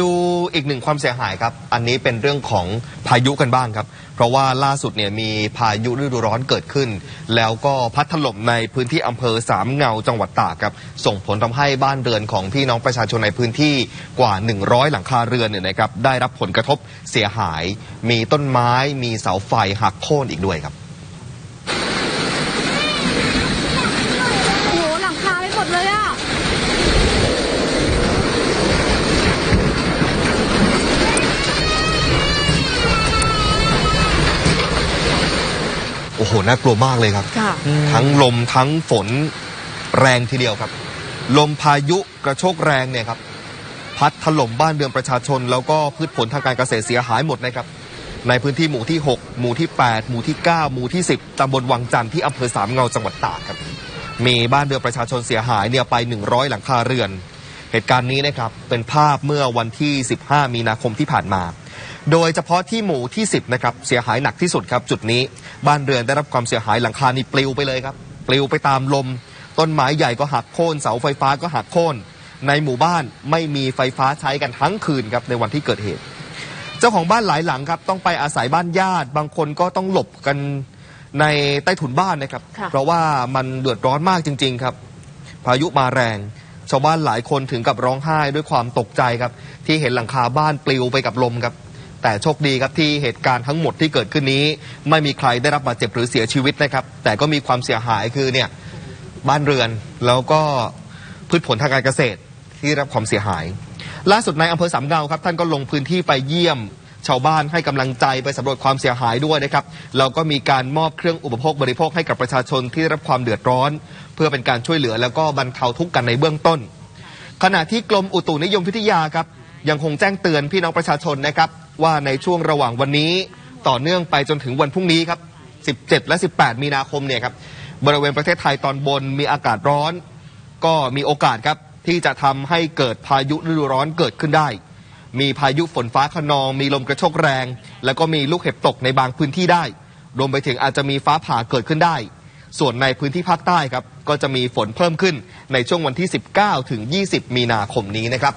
ดูอีกหนึ่งความเสียหายครับ อันนี้เป็นเรื่องของพายุกันบ้างครับ เพราะว่าล่าสุดเนี่ยมีพายุฤดูร้อนเกิดขึ้น แล้วก็พัดถล่มในพื้นที่อำเภอสามเงาจังหวัดตากครับ ส่งผลทำให้บ้านเรือนของพี่น้องประชาชนในพื้นที่กว่า 100 หลังคาเรือนเนี่ยนะครับได้รับผลกระทบเสียหาย มีต้นไม้มีเสาไฟหักโค่นอีกด้วยครับ อ้โหน่ากลัวมากเลยครับค่ะทั้งลมทั้งฝนแรงทีเดียวครับ ลมพายุกระโชกแรงเนี่ยครับ พัดถล่มบ้านเรือนประชาชน แล้วก็พืชผลทางการเกษตรเสียหายหมดนะครับ ในพื้นที่หมู่ที่ 6 หมู่ที่ 8 หมู่ที่ 9 หมู่ที่ 10 ตำบลวังจันทร์ที่อำเภอสามเงาจังหวัดตากครับ มีบ้านเรือนประชาชนเสียหายเนี่ยไป 100 หลังคาเรือน เหตุการณ์นี้นะครับเป็นภาพเมื่อวันที่ 15 มีนาคมที่ผ่านมา โดยเฉพาะที่หมู่ที่ 10 นะครับ เสียหายหนักที่สุดครับจุดนี้ บ้านเรือนได้รับความเสียหายหลังคานี่ปลิวไปเลยครับ ปลิวไปตามลม ต้นไม้ใหญ่ก็หักโค่น เสาไฟฟ้าก็หักโค่น ในหมู่บ้านไม่มีไฟฟ้าใช้กันทั้งคืนครับในวันที่เกิดเหตุ เจ้าของบ้านหลายหลังครับต้องไปอาศัยบ้านญาติ บางคนก็ต้องหลบกันในใต้ถุนบ้านนะครับค่ะเพราะว่ามันเดือดร้อนมากจริง ๆครับ พายุมาแรงชาวบ้านหลายคนถึงกับร้องไห้ด้วยความตกใจครับ ที่เห็นหลังคาบ้านปลิวไปกับลมครับ แต่โชคดีครับที่เหตุการณ์ทั้งหมดที่เกิดขึ้นนี้ ไม่มีใครได้รับบาดเจ็บหรือเสียชีวิตนะครับ แต่ก็มีความเสียหายคือเนี่ยบ้านเรือนแล้วก็พืชผลทางการเกษตรที่ได้รับความเสียหาย ล่าสุดในอำเภอสามเงาครับ ท่านก็ลงพื้นที่ไปเยี่ยมชาวบ้านให้กำลังใจไปสำรวจความเสียหายด้วยนะครับแล้วก็มีการมอบเครื่องอุปโภคบริโภคให้กับประชาชนที่ได้รับความเดือดร้อน เพื่อเป็นการช่วยเหลือแล้วก็บรรเทาทุกข์กันในเบื้องต้น ขณะที่กรมอุตุนิยมวิทยาครับยังคงแจ้งเตือนพี่น้องประชาชนนะครับ ว่าในช่วงระหว่างวันนี้ต่อเนื่องไปจนถึงวันพรุ่งนี้ครับ 17 และ 18 มีนาคมเนี่ยครับบริเวณประเทศไทยตอนบนมีอากาศร้อน ก็มีโอกาสครับที่จะทำให้เกิดพายุฤดูร้อนเกิดขึ้นได้ มีพายุฝนฟ้าขนอง มีลมกระโชกแรง แล้วก็มีลูกเห็บตกในบางพื้นที่ได้ รวมไปถึงอาจจะมีฟ้าผ่าเกิดขึ้นได้ ส่วนในพื้นที่ภาคใต้ครับก็จะมีฝนเพิ่มขึ้นในช่วงวันที่ 19 ถึง 20 มีนาคมนี้นะครับ